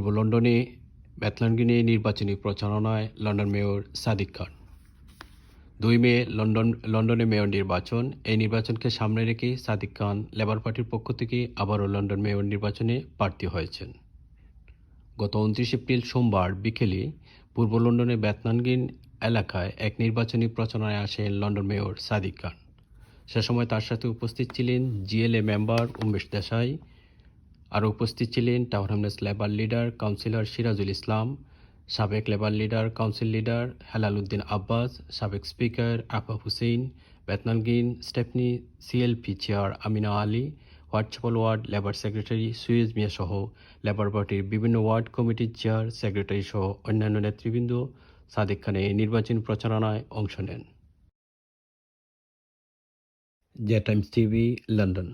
লন্ডনে ব্যাথলানগিনে নির্বাচনী প্রচারণায় লন্ডন মেয়র সাদিক খান। দুই মে লন্ডন, লন্ডনে মেয়র নির্বাচন। এই নির্বাচনকে সামনে রেখে সাদিক খান লেবার পার্টির পক্ষ থেকে আবারও লন্ডন মেয়র নির্বাচনে প্রার্থী হয়েছেন। গত উনত্রিশ এপ্রিল সোমবার বিকেলে পূর্ব লন্ডনের ব্যাথনানগিন এলাকায় এক নির্বাচনী প্রচারণায় আসেন লন্ডন মেয়র সাদিক খান। সে সময় তার সাথে উপস্থিত ছিলেন জিএলএ মেম্বার উমেশ দেশাই আরও উপস্থিত ছিলেন Hamlets Labour leader councillor Sirajul Islam, সাবেক Labour leader council leader Helal Uddin Abbas, সাবেক speaker Afa Hussain, Bethnal Green Stepney CLP chair Amina Ali, Whitechapel ward Labour secretary Suez Miah সহ labour পার্টির বিভিন্ন word কমিটির chair secretary সহ অন্যান্য নেতৃবৃন্দ সাদেক এই নির্বাচনী প্রচারণায় অংশ নেন। J Times TV, London.